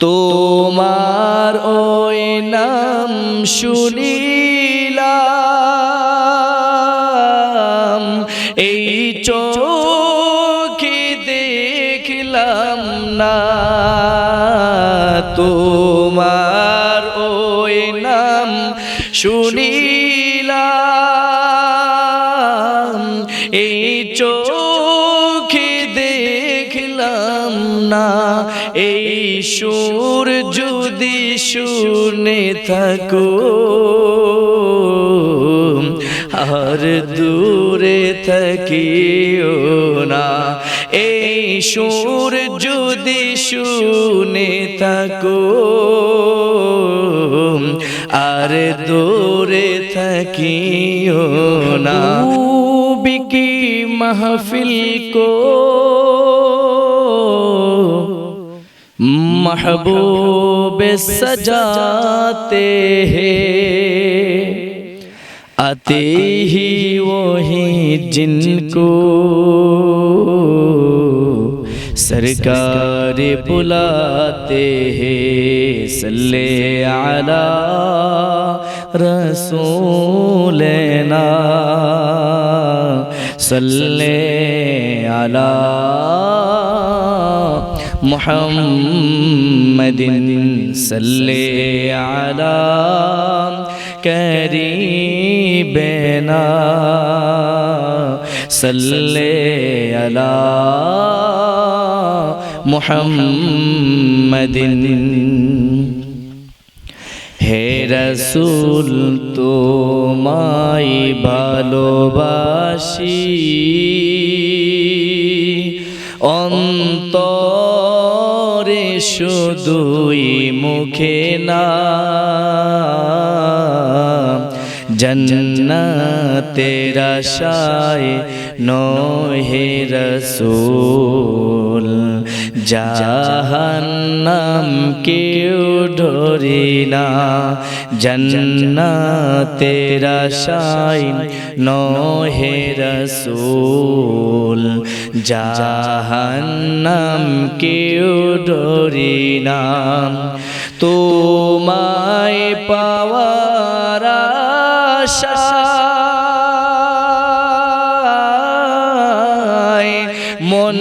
তোমার ওই নাম শুনিলাম এই চোখে দেখলাম না। তোমার ওই নাম শুনিলাম এই চোখে না। এই সুর যদি শুনে থাকো, আর দূরে থাকিও না। এই সুর যদি শুনে থাকো, আর দূরে থাকিও না। বিকি মাহফিল কো محبوب سجاتے ہیں۔ آتے ہی وہی جن کو سرکار بلاتے ہیں۔ سلے علی رسولنا۔ سلے علی محمد صلي على قريبنا صلي على محمد হে রসুল তোমায় ভালোবাসি অন্তরে শুধুই মুখে না জন্নতে আশায় নহে রসুল। জাহান্নাম কেউ ডরি না জন্নতের আশায় নহে রসুল। জাহান্নাম কেউ ডরি না তোমায় পাওয়ার আশায় মন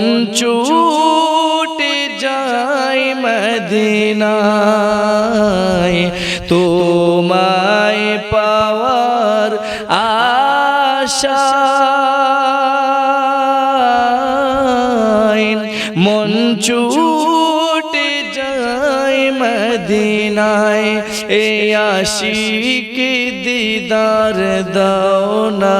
মদিনায় তোমায় পাওয়ার আশায় মন চুটে যায় মদিনায়। এ আশিক দিদার দাও না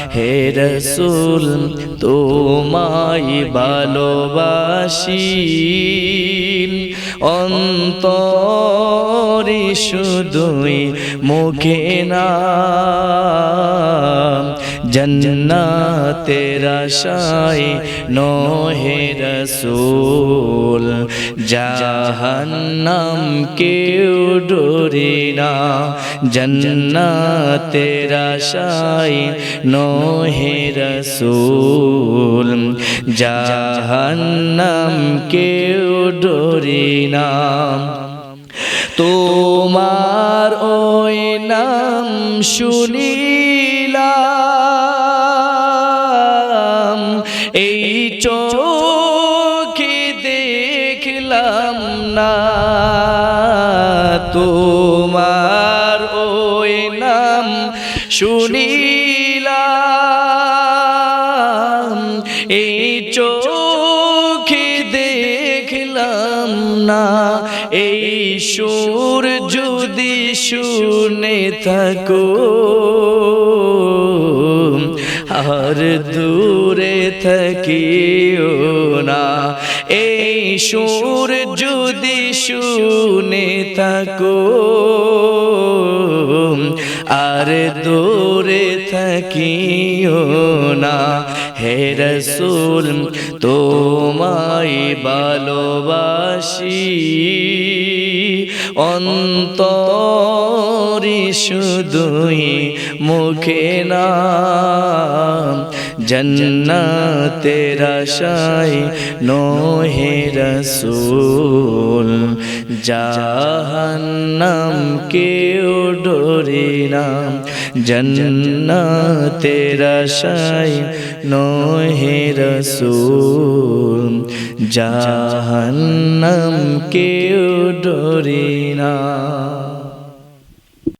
হে রসুল তোমায় ভালোবাসি অন্তরে শুধুই মুখে না জন্নাতের আশায় নহে রসুল, জাহান্নাম কেউ ডরে না। জন্নাতের আশায় নহে রসুল, জাহান্নাম কেউ ডরে না। তোমার ওই নাম শুনিলাম এই চোখে দেখলাম না তোমার ওই নাম শুনিলাম। এই চোখে দেখলাম না। এই সুর যদি শুনে থাকো, আর দূরে থাকিও না। এই সুর যদি শুনে থাকো, আর দূরে থাকিও না। হে রসুল, তোমায় ভালোবাসি। অন্তরি শুধুই মুখে না জন্নাতের আশায় নোহে রসুল জাহান্নাম কেউ ডরে না জন্নাতের আশায় নোহে রসুল জাহান্নাম কেউ ডরে না